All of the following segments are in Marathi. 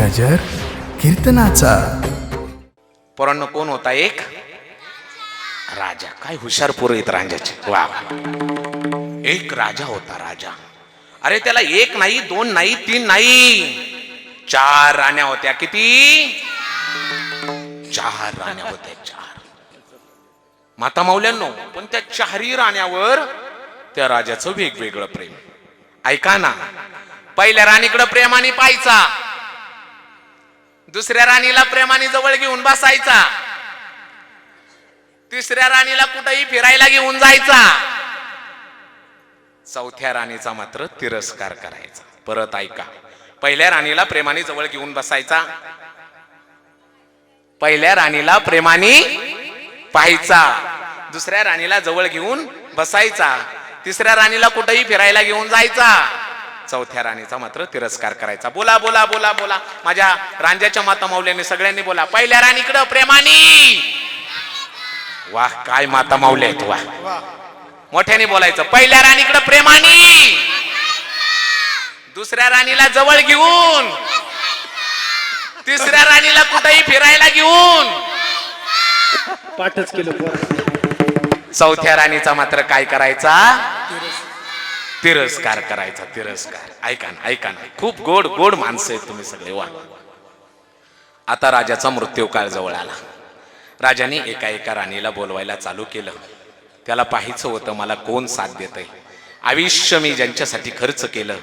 गजर कीर्तनाचा. पोरांनो कोण होता एक? राजा. काय हुशार पोरं आहेत वा एक राजा होता राजा. अरे त्याला एक नाही दोन नाही तीन नाही. चार राण्या होत्या. किती? चार राण्या होत्या चार. माता मौल्यांनो पण त्या चारही राण्यावर त्या राजाचं वेगवेगळं प्रेम. ऐका ना. पहिल्या राणीकडं प्रेमाने पाहायचा. दुसऱ्या राणीला प्रेमाने जवळ घेऊन बसायचा. तिसऱ्या राणीला कुठेही फिरायला घेऊन जायचा. चौथ्या राणीचा मात्र तिरस्कार करायचा. परत ऐका पहिल्या राणीला प्रेमाने जवळ घेऊन बसायचा. पहिल्या राणीला प्रेमाने पाहायचा. दुसऱ्या राणीला जवळ घेऊन बसायचा. तिसऱ्या राणीला कुठेही फिरायला घेऊन जायचा. चौथ्या राणीचा मात्र तिरस्कार करायचा. बोला बोला बोला बोला. माझ्या रांजाच्या माता माऊल्याने सगळ्यांनी बोला. पहिल्या राणीकडं प्रेमानी. वाह काय माता माऊल्या आहेत वाह. मोठ्याने बोलायचं. पहिल्या राणीकडं प्रेमानी. दुसऱ्या राणीला जवळ घेऊन. तिसऱ्या राणीला कुठेही फिरायला घेऊन. पाठच केलं चौथ्या राणीचा मात्र काय करायचा? तिरस्कार करायचा तिरस्कार. ऐका ना ऐका ना. खूप गोड गोड माणसं आहेत तुम्ही सगळे वा. आता राजाचा मृत्यू काळ जवळ आला. राजाने एका एका राणीला बोलवायला चालू केलं. त्याला पाहायचं होतं मला कोण साथ देतंय? आयुष्य मी ज्यांच्यासाठी खर्च केलं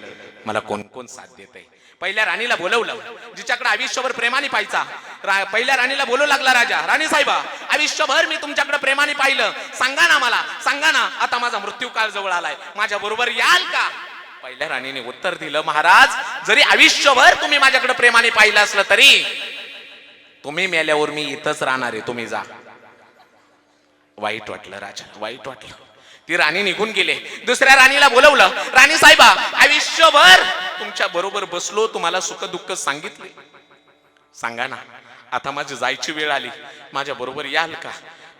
मला कोण कोण साथ देतंय? पहिल्या राणीला बोलवलं. जिच्याकडे आयुष्यभर प्रेमाने पाहायचा. पहिल्या राणीला बोलू लागला राजा. राणी साहेबा आयुष्यभर मी तुमच्याकडे प्रेमाने पाहिलं. सांगा ना मला सांगा ना. आता माझा मृत्यू काळ जवळ आलाय. माझ्या बरोबर याल का? पहिल्या राणीने उत्तर दिलं महाराज जरी आयुष्यभर तुम्ही माझ्याकडे प्रेमाने पाहिलं असलं तरी तुम्ही मेल्यावर मी इथंच राहणार आहे. तुम्ही जा. वाईट वाटलं राजा वाईट वाटलं. ती राणी निघून गेले. दुसऱ्या राणीला बोलवलं राणी साहेबा आयुष्यभर तुमच्या बरोबर बसलो तुम्हाला सुख दुःख सांगितले. सांगा ना आता माझी जायची वेळ आली. माझ्या बरोबर याल का?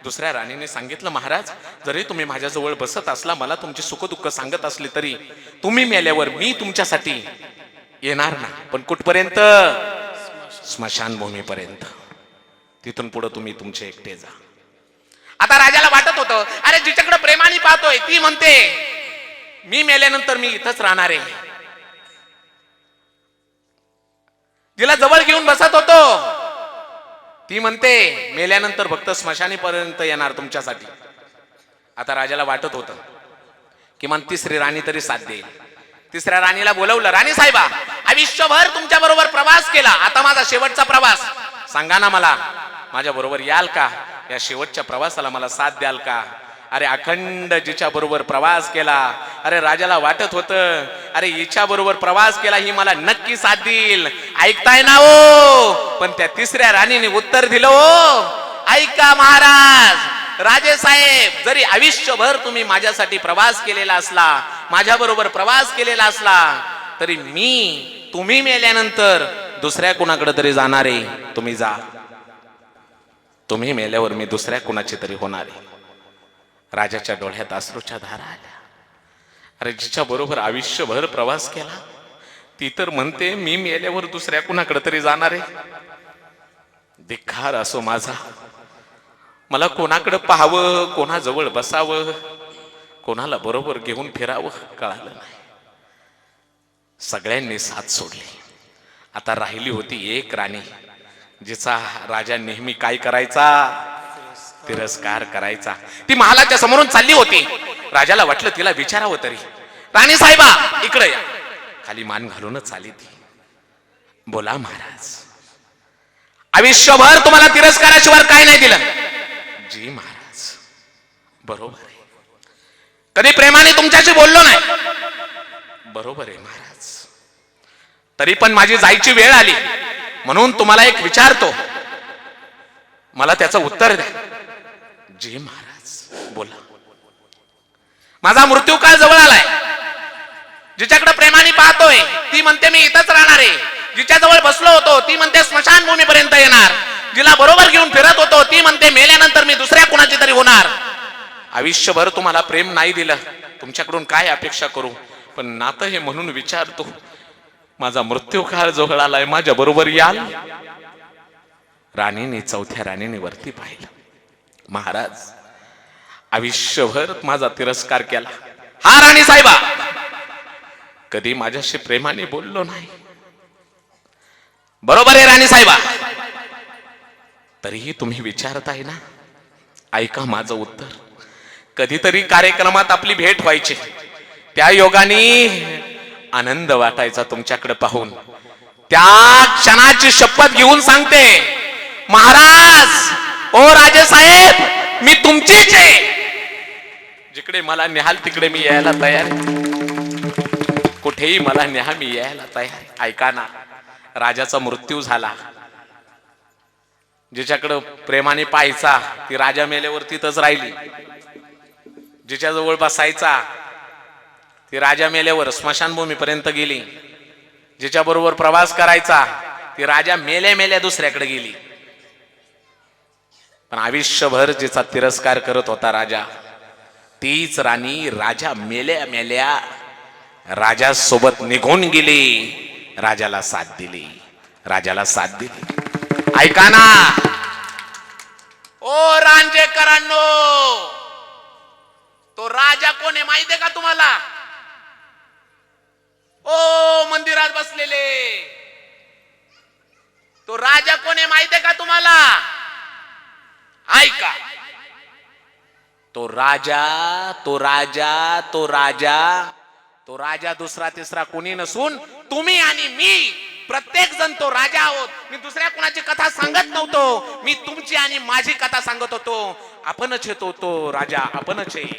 दुसऱ्या राणीने सांगितलं महाराज जरी तुम्ही माझ्याजवळ बसत असला मला तुमची सुख दुःख सांगत असली तरी तुम्ही मेल्यावर मी तुमच्यासाठी येणार ना. पण कुठपर्यंत? स्मशानभूमीपर्यंत. तिथून पुढे तुम्ही तुमचे एकटे जा. आता राजाला वाटत होतं अरे जिच्याकडे प्रेमाने पाहतोय ती म्हणते मी मेल्यानंतर मी इथंच राहणार आहे. जिला जवळ घेऊन बसत होतो. ती म्हणते मेल्यानंतर फक्त स्मशानीपर्यंत येणार तुमच्यासाठी. आता राजाला वाटत होतं किमान तिसरी राणी तरी साथ देईल. तिसऱ्या राणीला बोलवलं राणी साहेबा आयुष्यभर तुमच्या बरोबर प्रवास केला आता माझा शेवटचा प्रवास. सांगा ना मला माझ्या बरोबर याल का? या शेवटच्या प्रवासाला मला साथ द्याल का? अरे अखंड जिच्या बरोबर प्रवास केला. अरे राजाला वाटत होत. अरे हिच्या बरोबर प्रवास केला ही मला नक्की साथ देईल. ऐकताय ना ओ पण त्या तिसऱ्या राणीने उत्तर दिलं ओ ऐका महाराज. राजे साहेब जरी आयुष्यभर तुम्ही माझ्यासाठी प्रवास केलेला असला माझ्या बरोबर प्रवास केलेला असला तरी मी तुम्ही मेल्यानंतर दुसऱ्या कुणाकडे तरी जाणार. आहे तुम्ही जा. तुम्ही मेल्यावर मी दुसऱ्या कुणाची तरी होणार आहे. राजाच्या डोळ्यात अश्रूच्या धारा आल्या. अरे जिच्या बरोबर आयुष्यभर प्रवास केला ती तर म्हणते मी मेल्यावर दुसऱ्या कुणाकडे तरी जाणार आहे. धिक्खार असो माझा. मला कोणाकडे पाहावं कोणाजवळ बसावं कोणाला बरोबर घेऊन फिरावं कळालं नाही. सगळ्यांनी साथ सोडली. आता राहिली होती एक राणी. जिचा राजा नेहमी काय करायचा? तिरस्कार करायचा. ती महालाच्या समोरून चालली होती. राजाला वाटलं तिला विचारावं तरी. राणी साहेबा इकडे या. खाली मान घालूनच आली ती. बोला महाराज. आयुष्यभर तुम्हाला तिरस्काराशिवाय काय नाही दिलं? जी महाराज बरोबर आहे. कधी प्रेमाने तुमच्याशी बोललो नाही? बरोबर आहे महाराज. तरी पण माझी जायची वेळ आली. म्हणून तुम्हाला एक विचारतो. मला त्याचं उत्तर द्या. जी महाराज बोला. माझा मृत्यू काळ जवळ आलाय. जिच्याकडे प्रेमाने पाहतोय ती म्हणते मी इथंच राहणार आहे. जिच्या जवळ बसलो होतो ती म्हणते स्मशानभूमीपर्यंत येणार. जिला बरोबर घेऊन फिरत होतो ती म्हणते मेल्यानंतर मी दुसऱ्या कुणाची तरी होणार. आयुष्यभर तुम्हाला प्रेम नाही दिलं. तुमच्याकडून काय अपेक्षा करू? पण नातं हे म्हणून विचारतो. माझा मृत्यू काळ जवळ आलाय माझ्या बरोबर याल. राणीने चौथ्या राणीने वरती पाहिलं. महाराज आयुष्यभर माझा तिरस्कार केला. हा राणी साहेबा! कधी माझ्याशी प्रेमाने बोललो नाही. बरोबर आहे राणी साहेबा! तरीही तुम्ही विचारत आहे ना? ऐका माझं उत्तर. कधीतरी कार्यक्रमात आपली भेट व्हायची. त्या योगाने आनंद वाटायचा तुमच्याकडे पाहून. त्या क्षणाची शपथ घेऊन सांगते महाराज ओ राजे साहेब मी तुमचीच आहे. जिकडे मला निहाल तिकडे मी यायला तयार. कुठेही मला न्या मी यायला तयार. ऐका ना राजाचा मृत्यू झाला. जिच्याकडं प्रेमाने पाहायचा ती राजा मेल्यावर तिथंच राहिली. जिच्याजवळ बसायचा ती राजा मेल्यावर स्मशानभूमीपर्यंत गेली. जिच्या बरोबर प्रवास करायचा ती राजा मेल्या मेल्या दुसऱ्याकडे गेली. पण आयुष्यभर जिचा तिरस्कार करत होता राजा तीच राणी राजा मेल्या मेल्या राजा सोबत निघून गेली राजाला साथ दिली राजाला साथ दिली. ऐका ना! ओ रांजेकरांनो तो राजा कोण आहे माहिती आहे का तुम्हाला? ओ मंदिरात बसलेले. तो राजा कोण आहे आहे का तुम्हाला? ऐका. तो राजा तो राजा तो राजा. तो राजा दुसरा तिसरा कोणी नसून तुम्ही आणि मी. प्रत्येक जण तो राजा आहोत. मी दुसऱ्या कोणाची कथा सांगत नव्हतो. मी तुमची आणि माझी कथा सांगत होतो. आपणच येतो तो राजा आपणच आहे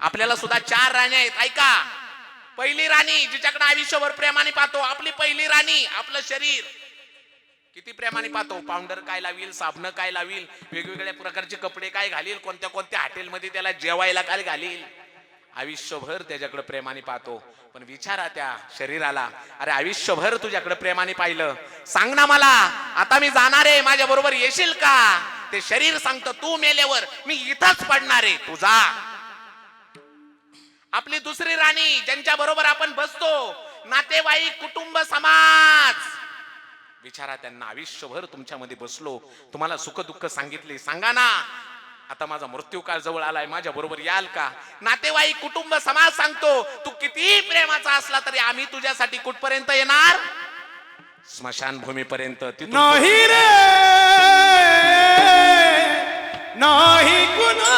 आपल्याला सुद्धा चार राण्या आहेत. ऐका. पहिली राणी जिच्याकडे आयुष्यभर प्रेमाने पाहतो आपली पहिली राणी आपलं शरीर. किती प्रेमाने पाहतो पावडर काय लावील साबण काय लावील वेगवेगळ्या प्रकारचे कपडे काय घालील कोणत्या कोणत्या हॉटेलमध्ये त्याला जेवायला काय घालील. आयुष्यभर त्याच्याकडे प्रेमाने पाहतो. पण विचारा त्या शरीराला अरे आयुष्यभर तुझ्याकडे प्रेमाने पाहिलं. सांग ना मला आता मी जाणार आहे माझ्या बरोबर येशील का? ते शरीर सांगतं तू मेल्यावर मी इथंच पडणार आहे तुझा आपली दुसरी राणी ज्यांच्या बरोबर आपण बसतो नातेवाईक कुटुंब समाज. विचारा त्यांना आयुष्यभर तुमच्यामध्ये बसलो तुम्हाला सुख दुःख सांगितले. सांगा ना आता माझा मृत्यू काळ जवळ आलाय माझ्या बरोबर याल का? नातेवाईक कुटुंब समाज सांगतो तू कितीही प्रेमाचा असला तरी आम्ही तुझ्यासाठी कुठपर्यंत येणार? स्मशान भूमीपर्यंत नाही रे नाही कुणा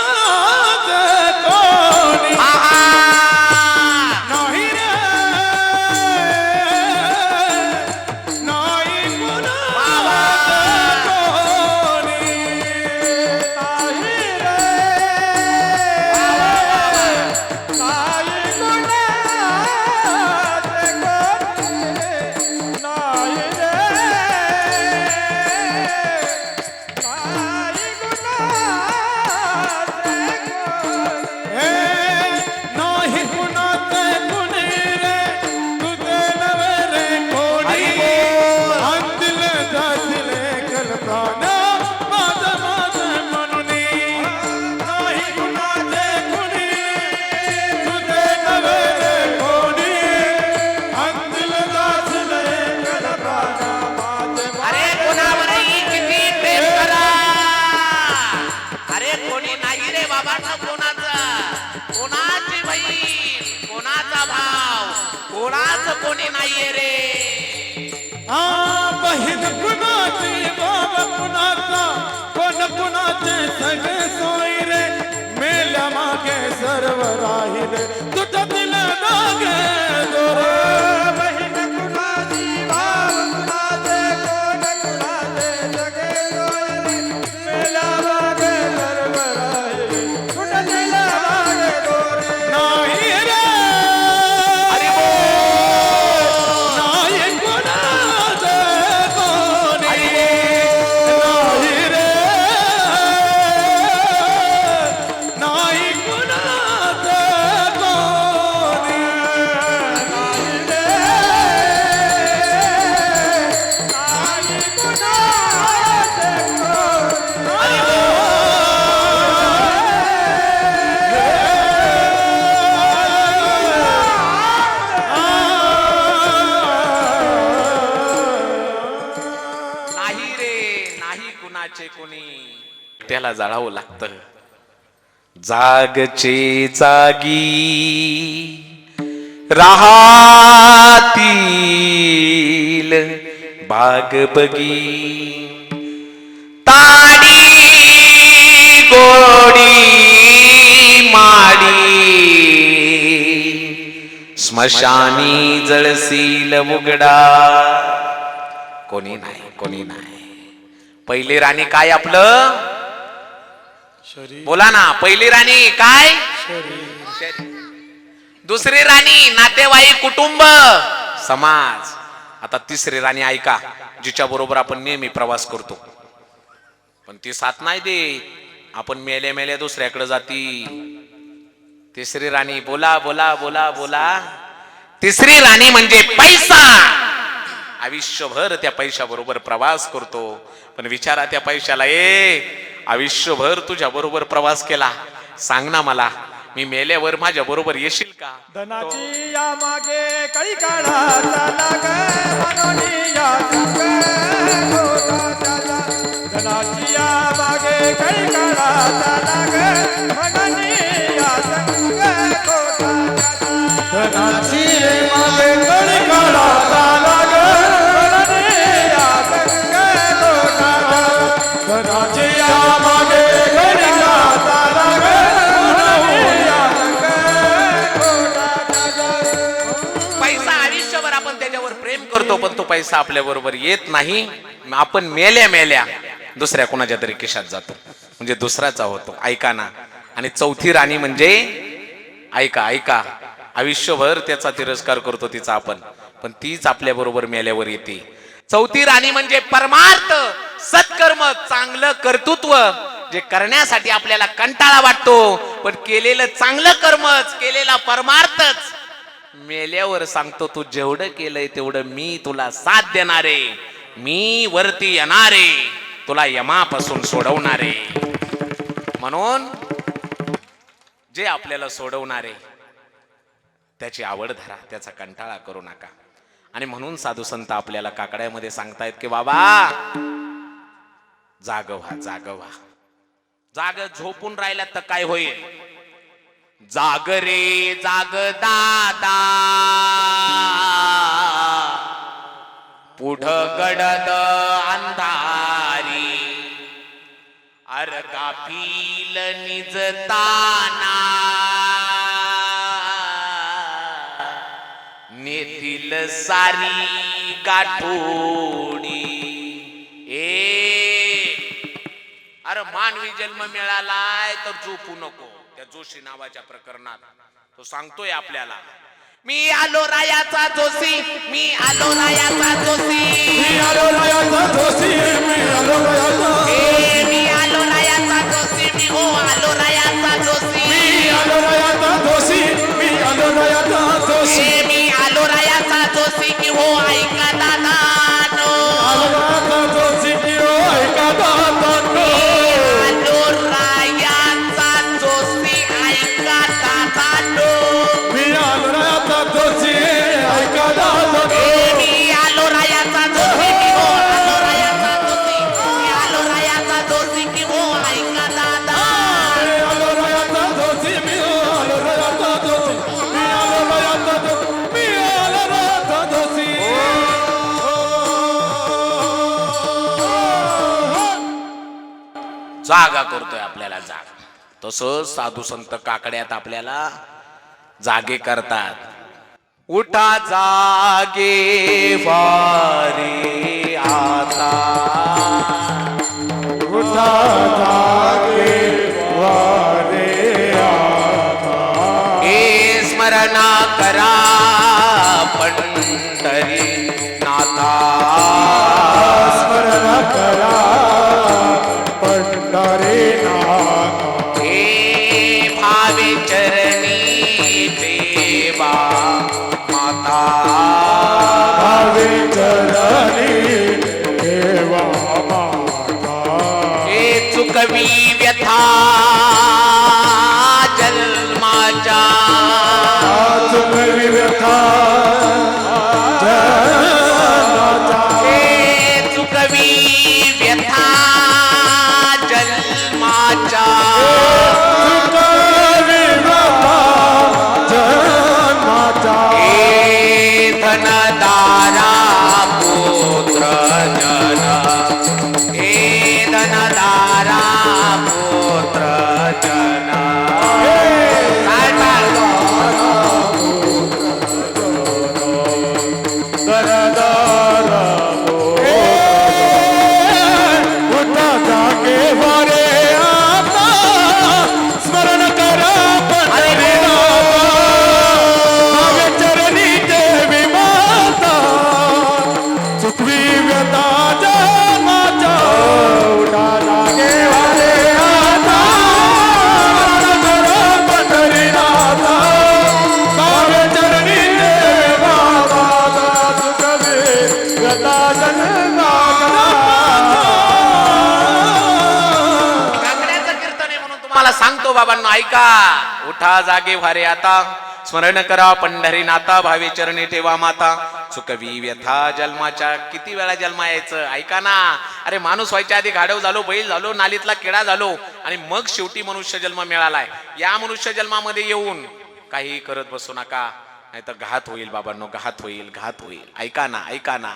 आहा! ಪ್ರಾಣ सगळे सोयरे मेल्या मागे सर्व राहिले. तुझ्या दिल त्याला जाळावं लागतं जागचे जागी राहतील बाग बगी. ताडी गोडी माडी. स्मशानी जळसील उघडा कोणी नाही कोणी नाही. पहिले राणी काय आपलं? बोला ना पहिली राणी काय? दुसरी राणी नातेवाईक कुटुंब समाज. आता तिसरी राणी ऐका जिच्या बरोबर आपण नेहमी प्रवास करतो. पण ती साथ नाही दे आपण मेल्या मेल्या दुसऱ्याकडे जाती. तिसरी राणी बोला बोला बोला बोला. तिसरी राणी म्हणजे पैसा. आयुष्यभर त्या पैशाबरोबर प्रवास करतो. पण विचारा त्या पैशाला ए आयुष्यभर तुझ्या बरोबर प्रवास केला सांग ना मला मी मेल्यावर माझ्या बरोबर येशील का धनाची या मागे कळी काढा चाला ग मनोनी या संग होता त्याचा. धनाची या मागे कळी काढा चाला ग मनोनी पैसा आपल्या बरोबर येत नाही आपण मेल्या मेल्या दुसऱ्या कोणाच्या तरी किशात जातो. म्हणजे दुसराचा होतो. ऐका ना. आणि चौथी राणी म्हणजे ऐका ऐका. आयुष्यभर त्याचा तिरस्कार करतो तिचा आपण. पण तीच आपल्या बरोबर मेल्यावर येते. चौथी राणी म्हणजे परमार्थ सत्कर्म चांगलं कर्तृत्व जे करण्यासाठी आपल्याला कंटाळा वाटतो. पण केलेलं चांगलं कर्मच केलेला परमार्थच मेल्यावर सांगतो तू जेवढं केलंय तेवढं मी तुला साथ देणारे. मी वरती येणारे. तुला यमापासून सोडवणारे. म्हणून जे आपल्याला सोडवणारे त्याची आवड धरा त्याचा कंटाळा करू नका. आणि म्हणून साधू संत आपल्याला काकड्यामध्ये सांगतायत की बाबा जाग व्हा जाग व्हा. जाग झोपून राहिल्यात तर काय होईल? जाग रे जाग दादा. पुढ गडद अंधारी. अर पील निजताना नेतील सारी गाठोडी. अरे मानवी जन्म मिळालाय तर झोपू नको. त्या जोशी नावाच्या प्रकरणात. तो सांगतोय आपल्याला मी आलो रायाचा जोशी मी आलो रायाचा जोशी. मी आलो रायाचा जोशी मी आलो रायाचा. ए, मी आलो रायाचा जोशी मी हो आलो रायाचा जोशी. मी आलो रायाचा जोशी मी आलो रायाचा जोशी. ए, मी आलो रायाचा जोशी की हो ऐका दादा. जोशी ऐका दादांनो. ए, मी आलो रायाचा जोशी की हो आलो रायाचा जोशी. मी आलो रायाचा जोशी की हो ऐका दादा मी आलो रायाचा जोशी मी आलो रायाचा जोशी. मी आलो रायाचा जोशी मी आलो रायाचा जोशी. जागा करतोय आपल्याला जाग. तसं साधू संत काकड्यात आपल्याला जागे करतात. उठा जागे वारे आता. उठा जागे वारे हे स्मरणा करा. कवी व्यथा। सांगतो बाबांना ऐका. उठा जागे भारे आता. स्मरण करा पंढरी नाता भावे चरणी ठेवा माता. चुकवी व्यथा जन्माच्या. किती वेळा जन्मा यायचं? ऐका ना. अरे माणूस व्हायच्या आधी गाढव झालो बैल झालो नालीतला किडा झालो आणि मग शेवटी मनुष्य जन्म मिळालाय. या मनुष्य जन्मामध्ये येऊन काही करत बसू नका. नाही तर घात होईल बाबांनो घात होईल घात होईल. ऐका ना ऐका ना.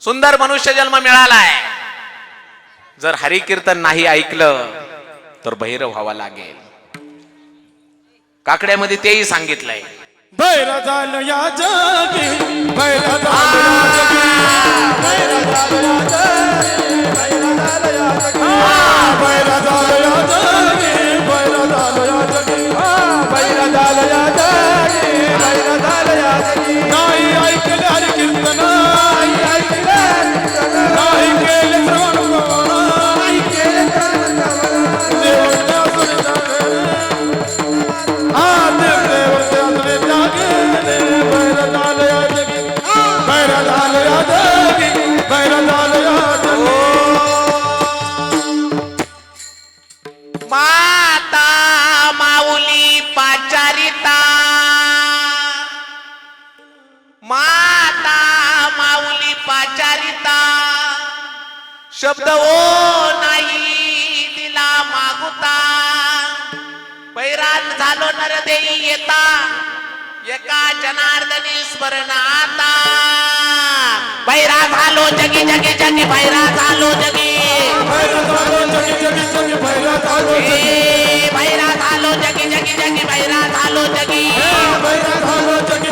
सुंदर मनुष्य जन्म मिळालाय. जर हरिकीर्तन नाही ऐकलं तर बहिर व्हावा लागेल. काकड्यामध्ये तेही सांगितलंय. बैर झालं या जगी बैर झालं या जगी बैर झालं या जगी बैर झालं या जगी. बैर झालं या जगी. एका जनार्दनी स्मरण आता बैरा झालो जगी जगी जगी बैरा झालो जगी। ए, बैरा झालो जगी जगी जगी बैरा झालो जगी। नाही